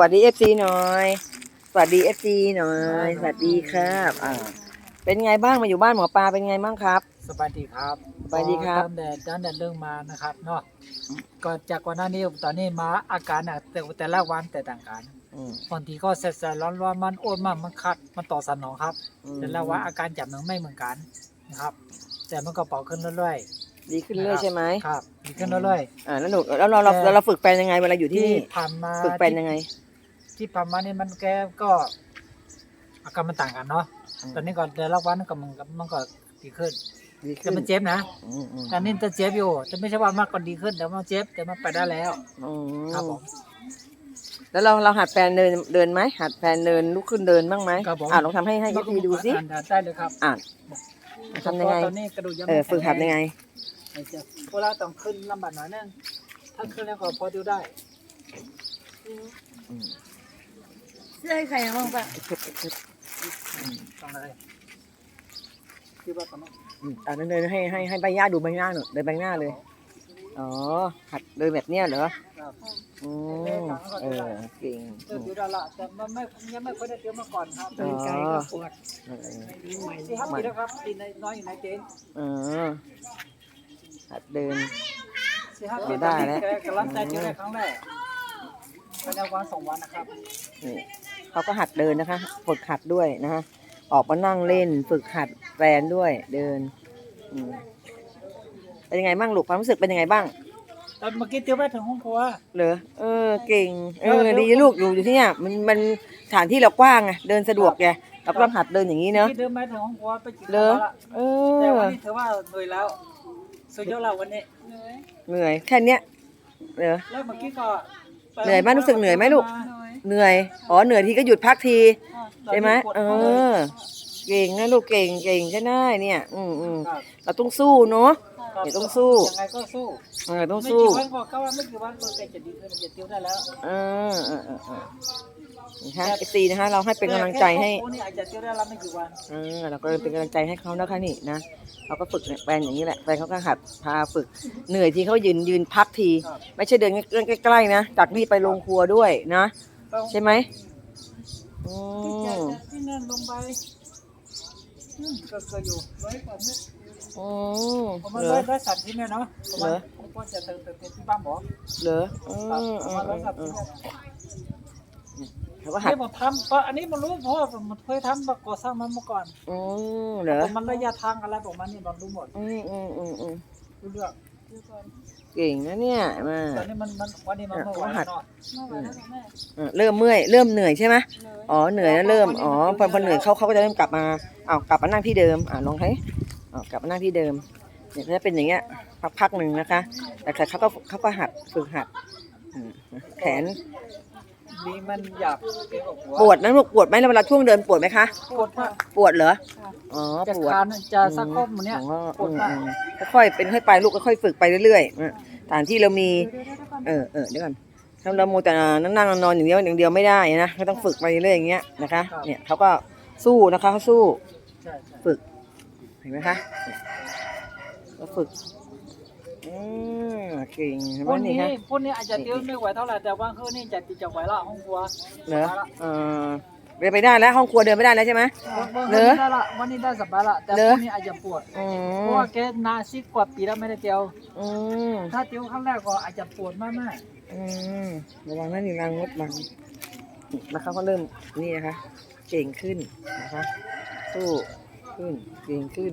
วัสดีเอฟซีหน่อย สวัสดีเอฟซีหน่อย สวัสดีครับอ่าเป็นไงบ้างมาอยู่บ้านหมอปลาเป็นไงบ้างครับ สบายดีครับสบายดีครับ ตามแดดด้านแดดเรื่องมานะครับเนาะก็จากก่อนหน้านี้ตอนนี้มาอาการอะแต่แต่ละวันแต่ต่างกันอืมบางทีก็แสบๆร้อนๆมันอ้วนมากมันคัดมันต่อสนองครับอืมแต่ละวันอาการจับมันไม่เหมือนกันนะครับ แต่มันก็เป่าขึ้นเรื่อยดีขึ้นเรื่อยใช่ไหมๆครับดีขึ้นเรื่อยอ่าแล้วหนูแล้วเราเราแต่เราฝึกเป็นยังไงเวลาอยู่ๆที่ที่นี่ผ่านมาฝึกเป็นยังไง ที่ผ่านมานี่มันแกก็อาการมันต่างกันเนาะอืม ตอนนี้ก็แต่ละวันก็มันก็มันก็ดีขึ้นดีแต่ขึ้นมันเจ็บนะอืมอืมตอนนี้จะเจ็บอยู่แต่ไม่ใช่ว่ามันก็ดีขึ้นแต่มันเจ็บแต่มันไปได้แล้วอืมครับผม แล้วเราเราหัดแฟนเดินเดินไหมหัดแฟนเดินลุกขึ้นเดินบ้างไหมครับผม อ่าลองทำให้ให้เอฟซีดูสิอ่านได้เลยครับอ่าทำยังไงตอนนี้กระดูกยังเอไม่อฝึกหัดยังไง ไม่เจ็บเวลาต้องขึ้นลำบากหน่อยนึงถ้าขึ้นแล้วก็พอดูได้ อืมเสื้อให้ใครบ้างปะต้องอะไรคิดว่าตอนนั้นอืมอ่าเดินเดินให้ให้ให้ใบหน้าดูใบหน้าหน่อยเดินใบหน้าเลย อ๋อ หัดเดินแบบเนี้ยเหรอครับอืมเออเก่งเดินอยู่ได้ละแต่มันไม่ยังไม่เคยได้เจอมาก่อนครับอ๋อไกลก็ปวดเออสี่ห้าปีแล้วครับปีน้อยอยู่ในเกณฑ์เออหัดเดินสี่ห้าปีเอาได้แล้วแกกำลังใจเจอได้ครั้งแรกภายในวันสองวันนะครับนี่ เขาก็หัดเดินนะคะ ฝึกหัดด้วยนะคะ ออกมานั่งเล่น ฝึกหัดแฟนด้วยเดินอืมเป็นยังไงบ้างลูกความรู้สึกเป็นยังไงบ้างตอนเมื่อกี้เตี้ยวไปถึงห้องครัวเหรอเออเก่งเอเอออดีลูกอยู่อยู่ที่เนี่ยมันมันสถานที่เรากว้างไงเดินสะดวกไงเราก็ต้องหัดเดินอย่างนี้เนาะที่เดินมาถึงห้องครัวไปจิบเหรอข้าวละเอแต่อวันนี้ถือว่าเหนื่อยแล้วสุดยอดแล้ววันนี้เหนื่อยแค่เนี้ยเหรอแล้วเมื่อกี้ก็ปเหนื่อยไหมรู้สึกเหนื่อยไหมลูกน้อย เหนื่อย อ๋อเหนื่อยทีก็หยุดพักทีตอนใช่นี้ไหมปวดเอข้ลยอเก่งนะลูกเก่งเก่งใช่ได้เนี่ย อืมอืมครับเราต้องสู้เนาะครับเดี๋ยวต้องสู้ยังไงก็สู้เออต้องไม่สู้กี่วันก็ก็ว่าไม่กี่วันก็แกจะดีขึ้นจะเตี้ยวได้แล้วเออเออเออเออนะคะเอซีนะคะ เราให้เป็นกำลังใจให้แต่แค่ครอบครัวนี่อาจจะเตี้ยวได้แล้วไม่กี่วันเออเราก็เป็นกำลังใจให้เขานะคะนี่นะเขาก็ฝึกเนี่ยแฟนอย่างนี้แหละแฟนเขาก็หัดพาฝึกเหนื่อยทีเขายืนยืนพักทีครับไม่ใช่เดินใกล้ๆนะจากนี่ไปโรงครัวด้วยนะก็ ใช่ไหมอืที่จะมที่นั่นลงไปอืมก็ก็อยู่ร้อยกว่าเมตรอืมประมาณเหรร้ออยร้อยสามสิบเนี่ยเนาะประมาณเหรอผมก็จะเติมเติมที่บ้านหมอเหรออืครับมปอืระมมาณร้อยสามอืสิบมเนี่ยเขาก็หัดนี่ผมทำก็อันนี้มันรู้เพราะว่าผมเคยทำแบบก่อสร้างมันมาก่อนอืมเหรอแต่มันระยะทางอะไรประมาณนี้มันรู้หมดอืมอืมอืมอืมรู้เรื่อง เก่งนะเนี่ยมาตอนนี้มันมันวันนี้มันไม่ไหวแล้วเนาะเมื่อวานแล้วกับแม่เออเริ่มเมื่อยเริ่มเหนื่อยใช่ไหมเลยอ๋อเหนื่อยแล้วเริ่มอ๋อพอพอเหนื่อยเขาเขาก็จะเริ่มกลับมาเอากลับมานั่งที่เดิมอ่าลองให้เอากลับมานั่งที่เดิมเนี่ยถ้าเป็นอย่างเงี้ยพักพักหนึ่งนะคะแต่แต่เขาก็เขาก็หัดฝึกหัดอืมแขน มีมันอยากเกี่ยวกับหัวปวดนะลูกปวดไหมแล้วเวลาช่วงเดินปวดไหมคะ ปวดมากปวดเหรออ๋อจะปวด คานจะซักข้อมนเนี้ยอ๋อปวดมากอืมอืมค่อยๆเป็นค่อยไปลูกค่อยๆฝึกไปเรื่อยๆอะฐานที่เรามี เออเออเดี๋ยวก่อนถ้าเราโมวแต่นั่งนั่งนอนอย่างเดียวอย่างเดียวไม่ได้นะก็ต้องฝึกไปเรื่อยๆอย่างเงี้ยนะคะ เนี่ยเขาก็สู้นะคะเขาสู้ใช่ใช่ฝึกเห็นไหมคะก็ฝึก อืมเก่งเห็นไหพมวกนี่นี้ฮะ พวกนี้อาจจะเตี้ยวไม่ไหวเท่าไหร่แต่ว่าคืนนี่จะติดจะไหวละห้องครัวเหรอเออเดินไปได้แล้วห้องครัวเดินไม่ได้แล้วใช่ไหม วันเหรนี้อได้ละวันนี้ได้สบายละแต่เหรพอวกนี้อาจจะปวดอืเพมราะว่าแกนาสิบกว่าปีแล้วไม่ได้เตียว อืมถ้าเตียวครั้งแรกก็อาจจะปวดมาก อืมระวังนั่นนี่รังมดบังแล้วเขาก็เริ่มนี่นะคะ เก่งขึ้นนะคะสู้ขึ้นเก่งขึ้น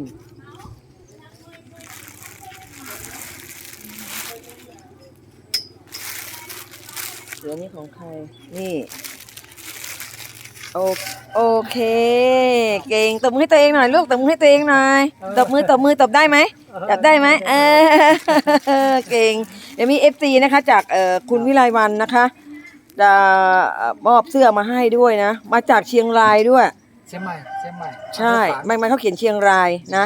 เดี๋ยวนี้ของใคร นี่โอโอเค เก่งตบมือให้ตัวเองหน่อยลูกตบมือให้ตัวเองหน่อยตบมือตบมือตบได้ไหมๆจับได้ไหมเออเก่งเดี๋ยวมีเอฟซีนะคะ จากเอ่อคุณวิไลวันนะคะจะมอบเสื้อมาให้ด้วยนะ มาจากเชียงรายด้วย เชียงใหม่เชียงใหม่ใช่ ไม่ไม่เขาเขียนเชียงรายนะ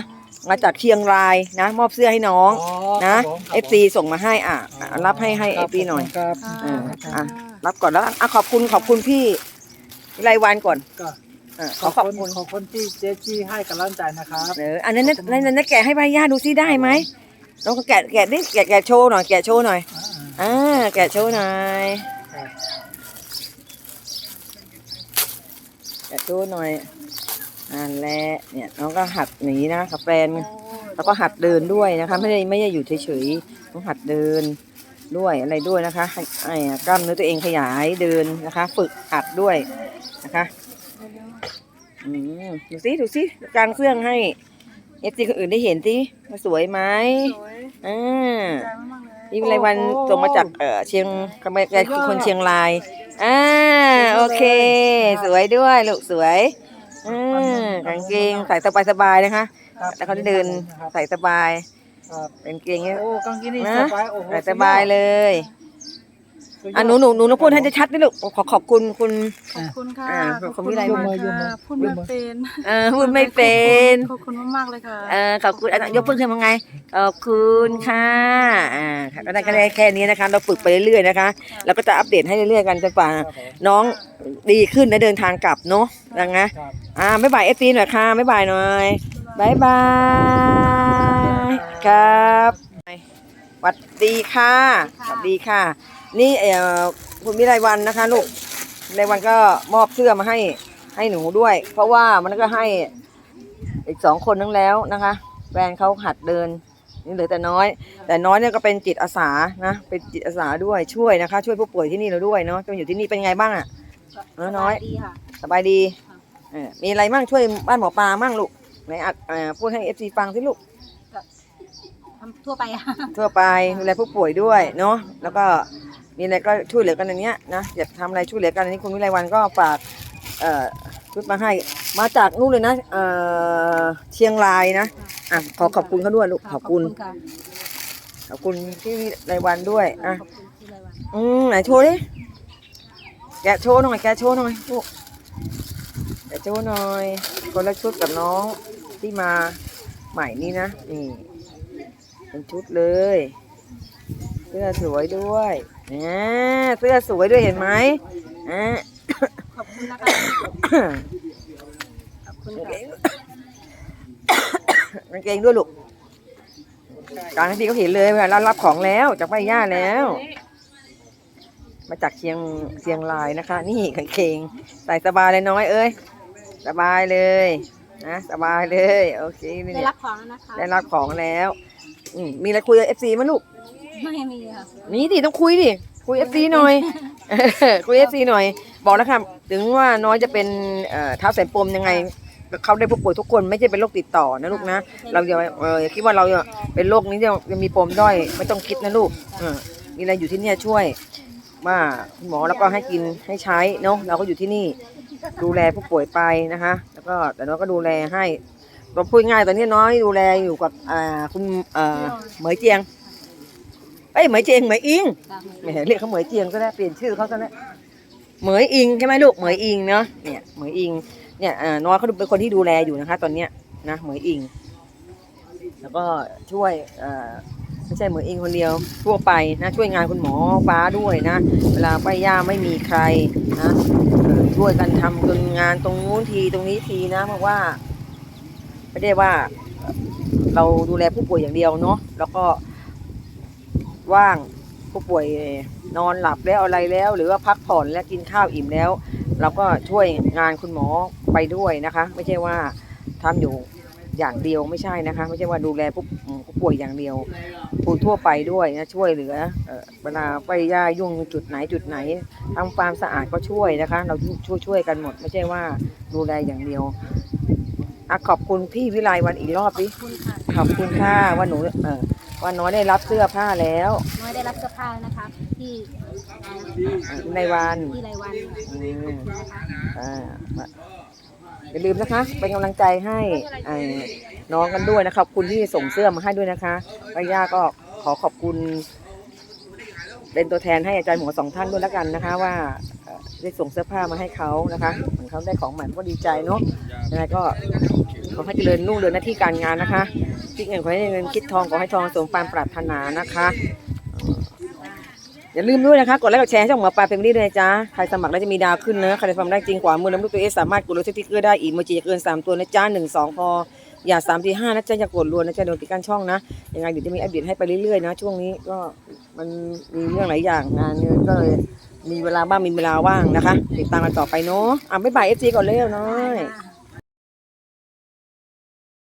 มาจากเชียงรายนะ มอบเสื้อให้น้องอ๋อนะครับผมเอฟซีส่งมาให้อะอะรับให้ให้เอฟซีหน่อยครับเอออะรับก่อนแล้วอะขอบคุณขอบคุณพี่วิไลวันก่อนก็เออขขออบขอบคุณคุณขอบคุณที่เจ๊จี้ให้กำลังใจนะครับ เอออันนั้นนะนั่นนั่นแกะให้ใบย่าดูซิได้ไหมน้องก็แกะแกะดิแกะแกะโชว์หน่อยแกะโชว์หน่อยอ่าอ่าแกะโชว์หน่อยครับ แกะโชว์หน่อย นั่นแหละเนี่ยน้องก็หัดอย่างนี้นะกับแฟนแล้วก็หัดเดินด้วยนะคะ ไม่ได้ไม่ได้อยู่เฉยๆต้องหัดเดินด้วยอะไรด้วยนะคะให้ให้กล้ามเนื้อตัวเองขยายเดินนะคะ ฝึกหัดด้วยนะคะอืมดูสิดูสิกางเครื่องให้เอฟซีคนอื่นได้เห็นสิว่าสวยไหมสวยอ่าใจมากๆเลยพี่วิไลวันส่งมาจากเอ่อเชียงกำแกคือคนเชียงรายอ่าโอเค สวยด้วยลูกสวย อ่ากางเกงใส่สบายสบายๆนะคะ ครับแล้วเขาเดินครับใส่สบายครับเป็นเกงเงี้ยโอ้กางเกงนี่นะสบายโอ้โหใส่สบายเลยสุดยด อะหนูหนูหนูต้องพูดให้ชัดๆด้วยลูกขอขอบคุณคุณ ขอบคุณค่ะอ่าขอบคุณวิไลมากยกมือค่ะพูดไม่เป็นเออพูดไม่เป็นขอบคุณมากๆเลยค่ะ เออขอบคุณอะยกเพิ่งขึ้นมาไงขอบคุณค่ะอ่าค่ะก็ได้ก็ได้แค่นี้นะคะ เราฝึกไปเรื่อยๆนะคะแล้วก็จะอัปเดตให้เรื่อยๆกันจนกว่าครับผมน้องดีขึ้นนะเดินทางกลับเนาะยังไงครับ อ่าไม่บายเอฟซีหน่อยค่ะไม่บายหน่อยบายบายครับสวัสดีค่ะสวัสดีค่ะ นี่เอ่อคุณวิไลวันนะคะลูกวิไลวันก็มอบเสื้อมาให้ให้หนูด้วย เพราะว่ามันก็ให้อีกสองคนนึงแล้วนะคะแฟนเขาหัดเดินนี่เหลือแต่น้อย แต่น้อยเนี่ยก็เป็นจิตอาสานะ เป็นจิตอาสาด้วยช่วยนะคะ ช่วยผู้ป่วยที่นี่เราด้วยเนาะจนอยู่ที่นี่เป็นไงบ้างอะเออน้อยดีค่ะสบายดีเออมีอะไรมั่งช่วยบ้านหมอปลามั่งลูกไหนอัดเอ่อพูดให้เอฟซีฟังสิลูกทำทั่วไปค่ะทั่วไปดูแลผู้ป่วยด้วยเนาะแล้วก็ มีอะไรก็ช่วยเหลือกันในเนี้ยนะอยากทำอะไรช่วยเหลือกันอันนี้คุณวิไลวันก็ฝากเอ่อชุดมาให้มาจากนู่นเลยนะเอ่อเชียงรายนะอะขอขอบคุณเขาด้วยลูกขอบคุณค่ะขอบคุณพี่วิไลวันด้วยอะขอบคุณที่ไรวันอืมไหนโชว์ดิแกะโชว์หน่อยแกะโชว์หน่อยลูกแกะโชว์หน่อยคนละชุดกับน้องที่มาใหม่นี่นะนี่เป็นชุดเลยเสื้อสวยด้วย นะเสื้อสวยด้วยเห็นไหมอะขอบคุณนะคะขอบคุณค่ะกางเกงด้วยลูกกลางที่เขาเห็นเลยเวลารับของแล้วจากป้ายย่าแล้ว มาจากเชียงเชียงรายนะคะ นี่กางเกงใส่สบายเลยน้อยเอ้ยสบายเลยนะสบายเลย โอเคนี่ได้เนี่ยรับของแล้วนะคะได้รับของแล้วอืมมีอะไรคุยกับเอฟซีมั้ยลูก ไม่มีค่ะนี่ดิต้องคุยดิคุยเอฟซีหน่อยคุยเอฟซีหน่อย บอกแล้วค่ะถึงว่าน้อยจะเป็นเอ่อเท้าแสนปมยังไงเขาได้ผู้ป่วยทุกคนไม่ใช่เป็นโรคติดต่อนะลูกนะเราอย่าเอออย่าคิดว่าเราเป็นโรคนี้จะจะมีปมด้อยไม่ต้องคิดนะลูกเออมีอะไรอยู่ที่เนี่ยช่วยว่าคุณหมอแล้วก็ให้กินให้ใช้เนาะเราก็อยู่ที่นี่ดูแลผู้ป่วยไปนะคะ แล้วก็แต่น้อยก็ดูแลให้เราพูดง่ายตอนนี้น้อยดูแลอยู่กับอ่าคุณเอ่อเหมยเจียง เอ้ยเหมยเจียงเหมยอิงค่ะแหมเรียกเขาเหมยเจียงก็ได้เปลี่ยนชื่อเขาซะแล้วเหมยอิงใช่ไหมลูกเหมยอิงเนาะเนี่ยเหมยอิงเนี่ยอ่าน้อยเขาเป็นคนที่ดูแลอยู่นะคะ ตอนเนี้ยนะเหมยอิง แล้วก็ช่วยเอ่อไม่ใช่เหมยอิงคนเดียวทั่วไปนะช่วยงานคุณหมอฟ้าด้วยนะ เวลาป้าย่าไม่มีใครนะเอ่อช่วยกันทำจนงานตรงนู้นทีตรงนี้ทีนะ เพราะว่า ไม่ได้ว่า เราดูแลผู้ป่วยอย่างเดียวเนาะแล้วก็ ว่างผู้ป่วยนอนหลับแล้วอะไรแล้ว หรือว่าพักผ่อนและกินข้าวอิ่มแล้ว เราก็ช่วยงานคุณหมอไปด้วยนะคะ ไม่ใช่ว่าทำอยู่อย่างเดียวไม่ใช่นะคะ ไม่ใช่ว่าดูแลผู้ผู้ป่วยอย่างเดียวผู้ทั่วไปด้วยนะช่วยเหลือเอ่อเวลาไปย่ายุ่งจุดไหนจุดไหนทำความสะอาดก็ช่วยนะคะ เราช่วยช่วยกันหมด ไม่ใช่ว่าดูแลอย่างเดียวอะขอบคุณพี่วิไลวันอีกรอบดิขอบคุณค่ะขอบคุณค่ะว่าหนูเออ ว่าน้อยได้รับเสื้อผ้าแล้ว น้อยได้รับเสื้อผ้าแล้วนะคะที่ในวันที่ไรวันอืมนะคะอ่าอย่าลืมนะคะ เป็นกำลังใจให้เอ่อน้องกันด้วยนะคะขอบคุณที่ส่งเสื้อมาให้ด้วยนะคะป้าย่าก็ขอขอบคุณ เป็นตัวแทนให้อาจารย์หมอสองท่านด้วยแล้วกันนะคะ ว่าเอ่อได้ส่งเสื้อผ้ามาให้เขานะคะเหมือนเขาได้ของใหม่ก็ดีใจเนาะยังไงก็ขอให้เจริญรุ่งเรืองหน้าที่การงานนะคะ คิดเงินขอให้เงินคิดทองขอให้ทองสมความปรารถนานะคะอย่าลืมด้วยนะคะกดไลค์กดแชร์ให้ช่องหมอปลาเป็นรีด้วยนะจ๊ะใครสมัครแล้วจะมีดาวขึ้นนะใครทำได้จริงกว่ามือน้ำลูกตัวเอสสามารถกดรถสติ๊กเกอร์ได้อีกโมจิจะเกินสามตัวนะจ๊ะหนึ่งสองพออย่าสามทีห้านะจ๊ะอย่ากดรวนนะจ๊ะโดนปิดกั้นช่องนะยังไงเดี๋ยวจะมีอัปเดตให้ไปเรื่อยๆนะ ช่วงนี้ก็มันมีเรื่องหลายอย่างงานเนี่ยก็เลยมีเวลาบ้างมีเวลาว่างนะคะ ติดตามกันต่อไปเนาะอะบ๊ายบายเอฟซีก่อนเร็วน้อย